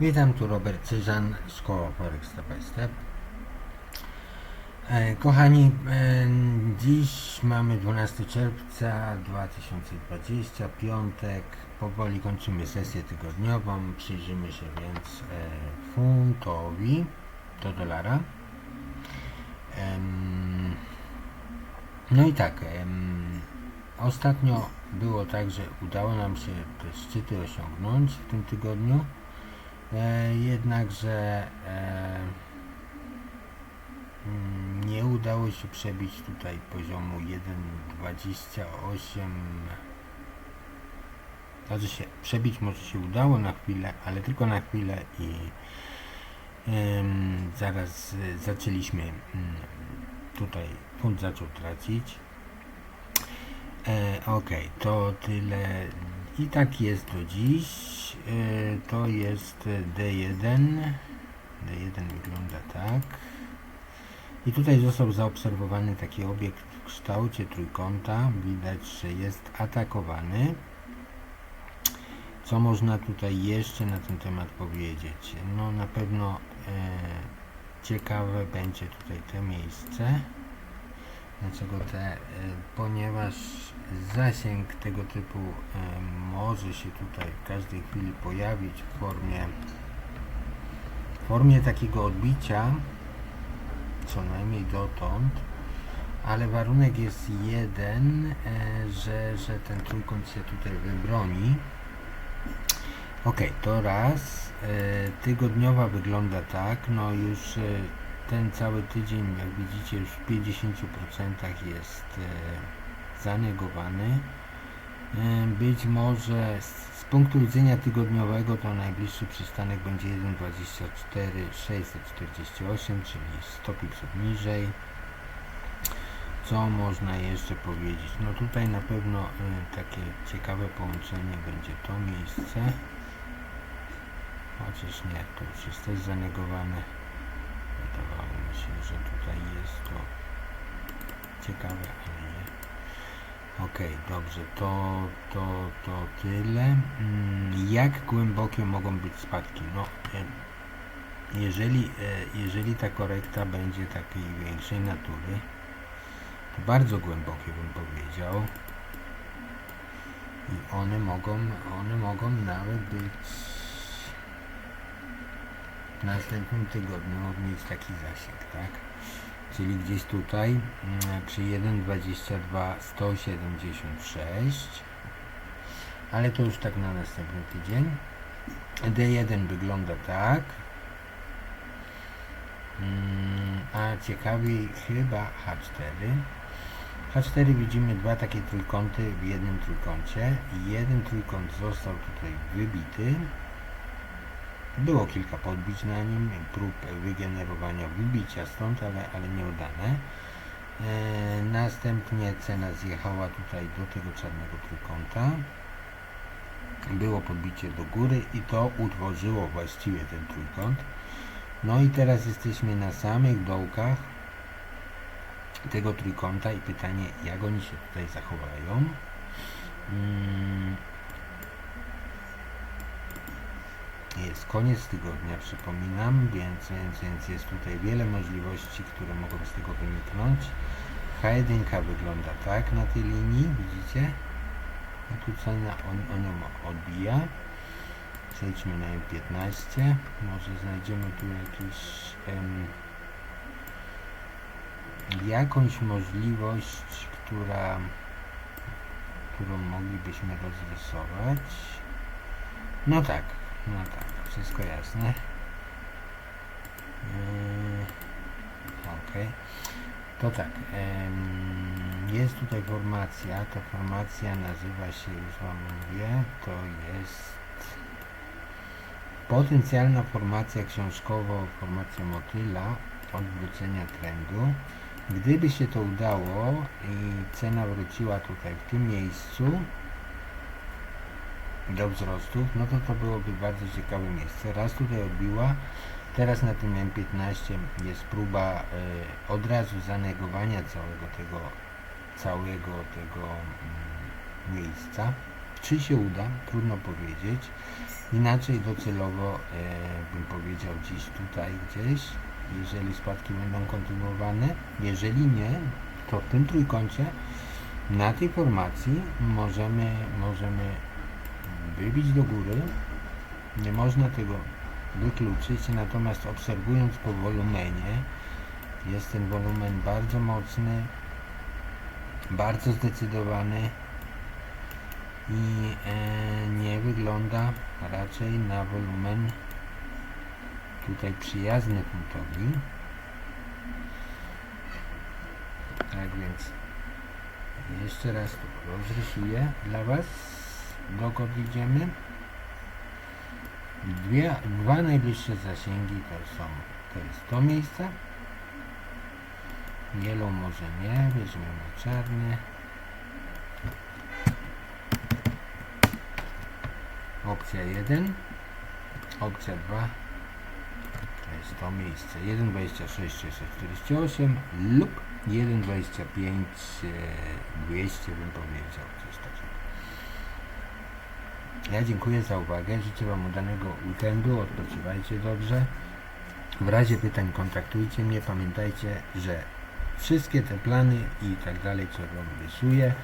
Witam, tu Robert Cyżan, Szkoła Forex Step Kochani, e, dziś mamy 12 czerwca 2020, piątek. Powoli kończymy sesję tygodniową. Przyjrzymy się więc e, funtowi do dolara. No i tak, ostatnio było tak, że udało nam się te szczyty osiągnąć w tym tygodniu. E, jednakże e, mm, nie udało się przebić tutaj poziomu 1.28 znaczy się przebić może się udało na chwilę, ale tylko na chwilę i zaraz e, zaczęliśmy mm, tutaj funt zaczął tracić. E, ok, to tyle i tak jest do dziś. E, to jest D1 D1 wygląda tak. I tutaj został zaobserwowany taki obiekt w kształcie trójkąta. Widać, że jest atakowany. Co można tutaj jeszcze na ten temat powiedzieć? No na pewno e, ciekawe będzie tutaj to miejsce Dlaczego te? E, Ponieważ zasięg tego typu e, może się tutaj w każdej chwili pojawić w formie w formie takiego odbicia co najmniej dotąd ale warunek jest jeden, e, że, że ten trójkąt się tutaj wybroni ok, to raz tygodniowa wygląda tak, no już ten cały tydzień, jak widzicie, już w 50% jest e, zanegowany. E, być może z, punktu widzenia tygodniowego to najbliższy przystanek będzie 1,24 648, czyli 100 pipsów niżej. Co można jeszcze powiedzieć? No tutaj na pewno y, takie ciekawe połączenie będzie to miejsce. Chociaż nie, to już jest też zanegowane. Wydawało mi się, że tutaj jest to ciekawe, ale nie. Ok, dobrze, to, to, to tyle. Mm, Jak głębokie mogą być spadki? No, e, jeżeli, e, jeżeli ta korekta będzie takiej większej natury, to bardzo głębokie bym powiedział. I one mogą, one mogą nawet być w następnym tygodniu mieć taki zasięg, tak? Czyli gdzieś tutaj mm, przy 1,22 176 ale to już tak na następny tydzień. D1 wygląda tak. Mm, a ciekawiej chyba H4 H4 widzimy dwa takie trójkąty w jednym trójkącie. Jeden trójkąt został tutaj wybity było kilka podbić na nim, prób wygenerowania wybicia stąd, ale, ale nieudane. E, następnie cena zjechała tutaj do tego czarnego trójkąta. Było podbicie do góry i to utworzyło właściwie ten trójkąt. No i teraz jesteśmy na samych dołkach tego trójkąta i pytanie, jak oni się tutaj zachowają. Hmm. Jest koniec tygodnia, przypominam, więc, więc, więc jest tutaj wiele możliwości, które mogą z tego wyniknąć. H1 wygląda tak na tej linii, widzicie? I tu cena on, on ją odbija. Przejdźmy na M15. Może znajdziemy tu jakiś jakąś możliwość, która którą moglibyśmy rozrysować. No tak, no tak, wszystko jasne. Yy, ok. To tak. jest tutaj formacja. Ta formacja nazywa się, już Wam mówię, to jest potencjalna formacja książkowo, formacja motyla odwrócenia trendu. Gdyby się to udało i cena wróciła tutaj w tym miejscu, do wzrostów, no to to byłoby bardzo ciekawe miejsce. Raz tutaj odbiła, teraz na tym M15 jest próba y, od razu zanegowania całego tego, całego tego y, miejsca. Czy się uda? Trudno powiedzieć. Inaczej docelowo e, bym powiedział gdzieś tutaj gdzieś, jeżeli spadki będą kontynuowane. Jeżeli nie, to w tym trójkącie na tej formacji możemy, możemy wybić do góry. Nie można tego wykluczyć, natomiast obserwując po wolumenie, jest ten wolumen bardzo mocny, bardzo zdecydowany i e, nie wygląda raczej na wolumen tutaj przyjazny punktowi. Tak więc jeszcze raz tu rozrysuję dla Was dokąd idziemy. Dwie, dwa najbliższe zasięgi to są to jest to miejsce. Yellow może nie, weźmiemy czarny. Opcja 1. Opcja 2 to jest to miejsce 1,26,648 lub 1,25 200 bym powiedział coś takiego. Ja dziękuję za uwagę, życzę Wam udanego weekendu, odpoczywajcie dobrze. W razie pytań kontaktujcie mnie, pamiętajcie, że wszystkie te plany i tak dalej, co Wam rysuję,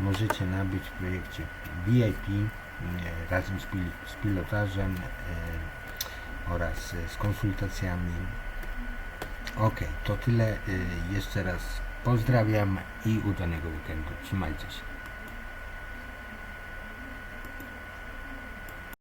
możecie nabyć w projekcie VIP e, razem z, pil z pilotażem e, oraz z konsultacjami. Ok, to tyle. E, jeszcze raz pozdrawiam i udanego weekendu. Trzymajcie się.